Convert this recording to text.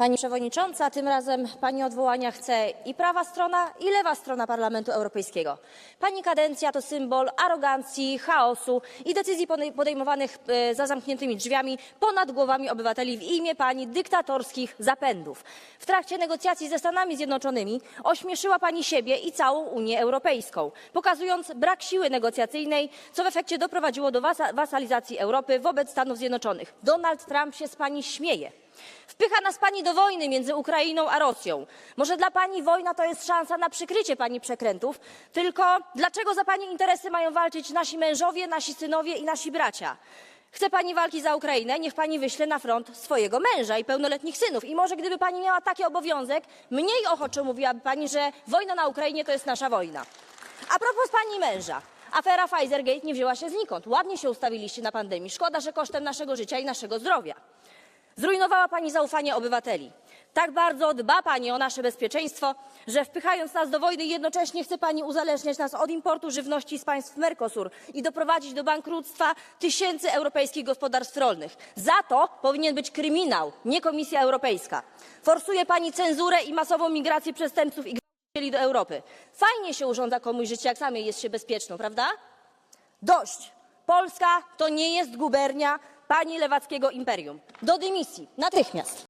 Pani przewodnicząca, tym razem pani odwołania chce i prawa strona, i lewa strona Parlamentu Europejskiego. Pani kadencja to symbol arogancji, chaosu i decyzji podej- podejmowanych e, za zamkniętymi drzwiami ponad głowami obywateli w imię pani dyktatorskich zapędów. W trakcie negocjacji ze Stanami Zjednoczonymi ośmieszyła pani siebie i całą Unię Europejską, pokazując brak siły negocjacyjnej, co w efekcie doprowadziło do wasa- wasalizacji Europy wobec Stanów Zjednoczonych. Donald Trump się z pani śmieje. Wpycha nas pani do wojny między Ukrainą a Rosją. Może dla pani wojna to jest szansa na przykrycie pani przekrętów, tylko dlaczego za pani interesy mają walczyć nasi mężowie, nasi synowie i nasi bracia? Chce pani walki za Ukrainę? Niech pani wyśle na front swojego męża i pełnoletnich synów. I może gdyby pani miała taki obowiązek, mniej ochoczo mówiłaby pani, że wojna na Ukrainie to jest nasza wojna. A propos pani męża. Afera Pfizergate nie wzięła się znikąd. Ładnie się ustawiliście na pandemii. Szkoda, że kosztem naszego życia i naszego zdrowia. Zrujnowała pani zaufanie obywateli. Tak bardzo dba pani o nasze bezpieczeństwo, że wpychając nas do wojny, jednocześnie chce pani uzależniać nas od importu żywności z państw Mercosur i doprowadzić do bankructwa tysięcy europejskich gospodarstw rolnych. Za to powinien być kryminał, nie Komisja Europejska. Forsuje pani cenzurę i masową migrację przestępców i gwałcicieli do Europy. Fajnie się urządza komuś życie, jak samej jest się bezpieczną, prawda? Dość! Polska to nie jest gubernia pani lewackiego imperium. Do dymisji, natychmiast.